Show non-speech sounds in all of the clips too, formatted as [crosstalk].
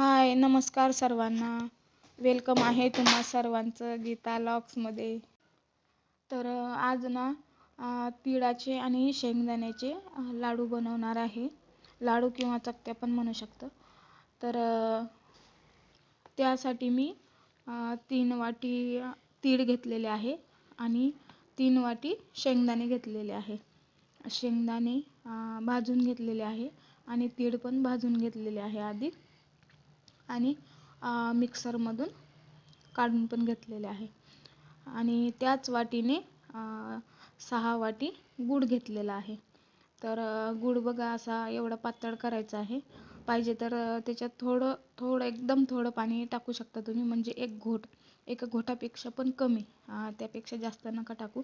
हाय नमस्कार सर्वांना. वेलकम आहे तुम्हा सर्वांचं गीता लॉक्समध्ये तर आज ना तिळाचे आणि शेंगदाण्याचे लाडू बनवणार आहे. लाडू किंवा चकत्या पण म्हणू शकतो. तर त्यासाठी मी तीन वाटी तीळ घेतलेले आहे आणि तीन वाटी शेंगदाणे घेतलेले आहे. शेंगदाणे भाजून घेतलेले आहे आणि तीळ पण भाजून घेतलेले आहे आधी. आणि मिक्सरमधून काढून पण घेतलेले आहे. आणि त्याच वाटीने सहा वाटी गूळ घेतलेला आहे. तर गूळ बघा असा एवढा पातळ करायचा आहे. पाहिजे तर त्याच्यात थोडं थोडं एकदम थोडं पाणी टाकू शकता तुम्ही. म्हणजे एक घोट एका घोटापेक्षा पण कमी त्यापेक्षा जास्त नका टाकू.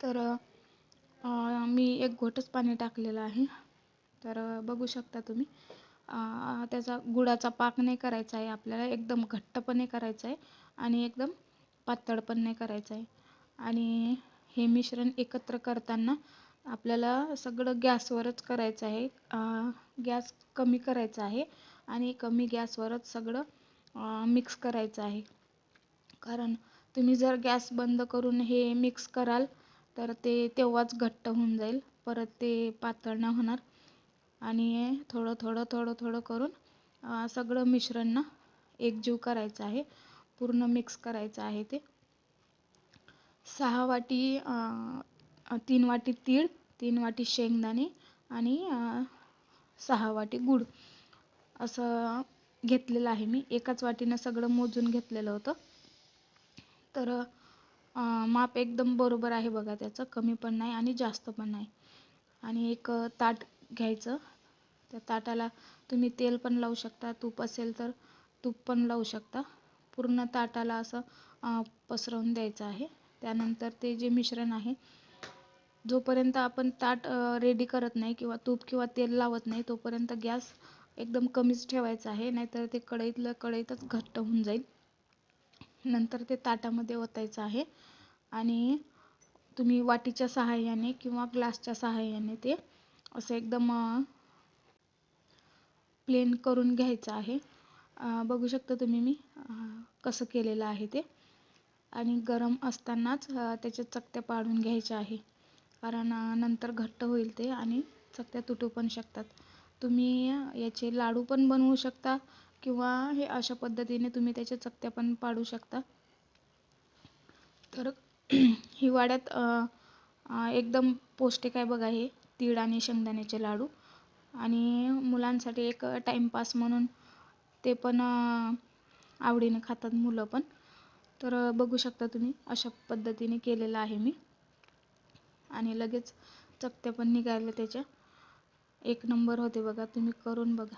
तर मी एक घोटच पाणी टाकलेलं आहे. तर बघू शकता तुम्ही. त्याचा गुळाचा पाक नाही करायचा आहे आपल्याला एकदम घट्ट पण नाही करायचं आहे आणि एकदम पातळ पण नाही करायचं आहे. आणि हे मिश्रण एकत्र करताना आपल्याला सगळं गॅसवरच करायचं आहे. गॅस कमी करायचा आहे आणि कमी गॅसवरच सगळं मिक्स करायचं आहे. कारण तुम्ही जर गॅस बंद करून हे मिक्स कराल तर ते तेव्हाच घट्ट होऊन जाईल. परत ते पातळ नाही होणार. आणि थोडं थोडं थोडं थोडं करून सगळं मिश्रण ना एकजीव करायचं आहे. पूर्ण मिक्स करायचं आहे ते. सहा वाटी तीन वाटी तीळ तीन वाटी शेंगदाणे आणि सहा वाटी गूळ. असं घेतलेलं आहे मी. एकाच वाटीनं सगळं मोजून घेतलेलं होतं. तर माप एकदम बरोबर आहे बघा त्याचं. कमी पण नाही आणि जास्त पण नाही. आणि एक ताट घ्यायचं. त्या ताटाला तुम्ही तेल पण लावू शकता तूप असेल तर तूप पण लावू शकता. पूर्ण ताटाला असं पसरवून द्यायचं आहे. त्यानंतर ते जे मिश्रण आहे जोपर्यंत आपण ताट रेडी करत नाही किंवा तूप किंवा तेल लावत नाही तोपर्यंत गॅस एकदम कमीच ठेवायचा आहे नाहीतर ते कढईतलं कढईतच घट्ट होऊन जाईल. नंतर ते ताटामध्ये ओतायचं आहे आणि तुम्ही वाटीच्या सहाय्याने किंवा ग्लासच्या सहाय्याने ते असं एकदम प्लेन करून घ्यायचं आहे. बघू शकता तुम्ही मी कसं केलेलं आहे ते. आणि गरम असतानाच त्याच्या चकत्या पाडून घ्यायच्या आहे. कारण नंतर घट्ट होईल ते आणि चकत्या तुटू पण शकतात. तुम्ही याचे लाडू पण बनवू शकता किंवा हे अशा पद्धतीने तुम्ही त्याच्या चकत्या पण पाडू शकता. तर [clears throat] हिवाळ्यात एकदम पौष्टिक आहे बघा हे तीळ आणि शेंगदाण्याचे लाडू. आणि मुलांसाठी एक टाईमपास म्हणून ते पण आवडीने खातात मुलं पण. तर बघू शकता तुम्ही अशा पद्धतीने केलेलं आहे मी. आणि लगेच चकत्या पण निघाल्या त्याच्या. एक नंबर होते बघा तुम्ही करून बघा.